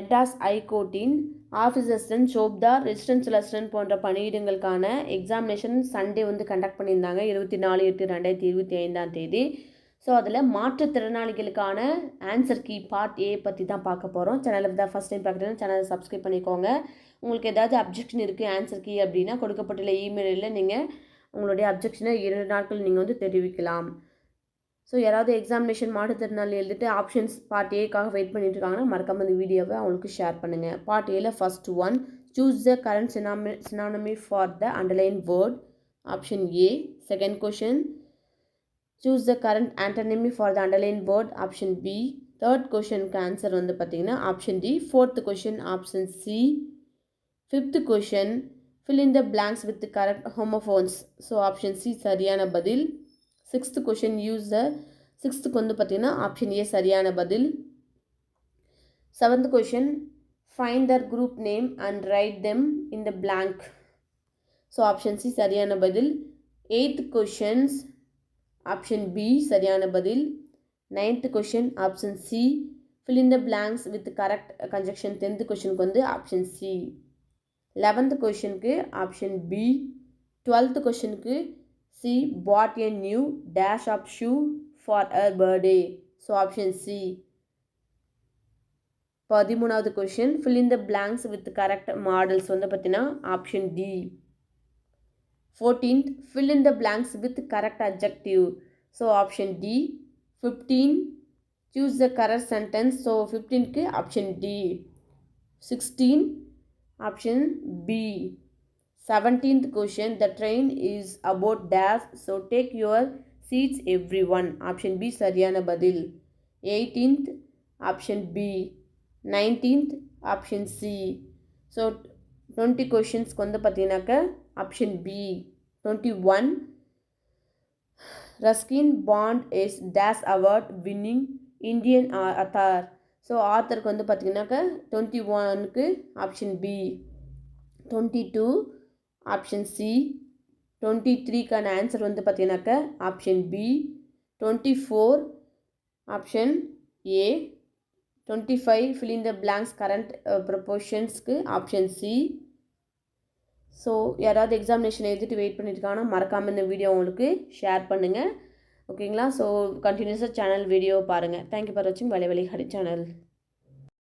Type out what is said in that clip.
மெட்ராஸ் ஐகோர்ட்டின் office assistant சோப்தார் residence assistant போன்ற பணியிடங்களுக்கான எக்ஸாமினேஷன் சண்டே வந்து கண்டக்ட் பண்ணியிருந்தாங்க. இருபத்தி நாலு எட்டு ரெண்டாயிரத்தி இருபத்தி ஐந்தாம் தேதி. ஸோ அதில் மாற்றுத்திறனாளிகளுக்கான ஆன்சர் கீ பார்ட் ஏ பற்றி தான் பார்க்க போகிறோம் சேனலில் தான் ஃபஸ்ட் டைம் பார்க்குறீங்கன்னா சேனலை சப்ஸ்கிரைப் பண்ணிக்கோங்க. உங்களுக்கு ஏதாவது அப்ஜெக்ஷன் இருக்குது ஆன்சர் கீ அப்படின்னா கொடுக்கப்பட்டுள்ள இமெயிலில் நீங்கள் உங்களுடைய அப்ஜெக்ஷனை இரண்டு நாட்கள் நீங்கள் வந்து தெரிவிக்கலாம். ஸோ யாராவது எக்ஸாமினேஷன் மாற்றுத்திறனாளி எழுதிட்டு ஆப்ஷன்ஸ் பார்ட் ஏக்காக வெயிட் பண்ணிட்டு இருக்காங்கன்னா மறக்காம இந்த வீடியோவை அவங்களுக்கு ஷேர் பண்ணுங்கள் பார்ட் ஏல first one choose the correct synonym synonym for the underline word option A second question choose the correct antonym for the underline word option B third கொஷனுக்கு answer வந்து பார்த்தீங்கன்னா option D fourth question option C fifth question fill in the blanks with correct homophones so option C சரியான பதில். Sixth question use the சிக்ஸ்த்துக்கு வந்து பார்த்தீங்கன்னா option A சரியான பதில். Seventh question find the group name and write them in the blank so option C சரியான பதில். Eighth questions option B சரியான பதில். Ninth question option C fill in the blanks with correct conjunction tenth கொஷனுக்கு வந்து option C eleventh கொஷனுக்கு option B twelfth கொஷனுக்கு C bought a new dash of shoe for her birthday so option C பதிமூணாவது question fill in the blanks with correct modals வந்து பார்த்தீங்கன்னா option D fourteenth fill in the blanks with correct objective so option D fifteen choose the correct sentence so ஃபிஃப்டீன்க்கு option D sixteen option B seventeenth question the train is about dash so take your seats everyone option B சரியான பதில் eighteenth option B nineteenth option C so twenty கொஷின்ஸ்க்கு வந்து பார்த்தீங்கன்னாக்க option B twenty one Ruskin Bond is dash award winning Indian author so ஆத்தருக்கு வந்து பார்த்தீங்கன்னாக்க twenty ஒனுக்கு option B twenty two option C. Twenty த்ரீக்கான answer வந்து பார்த்தீங்கன்னாக்க option B. Twenty four option A. Twenty five filling the blanks correct ப்ரொபோஷன்ஸ்க்கு option C. So யாராவது examination எழுதிட்டு wait பண்ணியிருக்காங்கன்னா மறக்காமல் இந்த வீடியோ உங்களுக்கு ஷேர் பண்ணுங்கள் ஓகேங்களா ஸோ கண்டினியூஸாக சேனல் வீடியோ பாருங்கள் தேங்க்யூ ஃபார் வாட்சிங் வலை வழி ஹரி சேனல்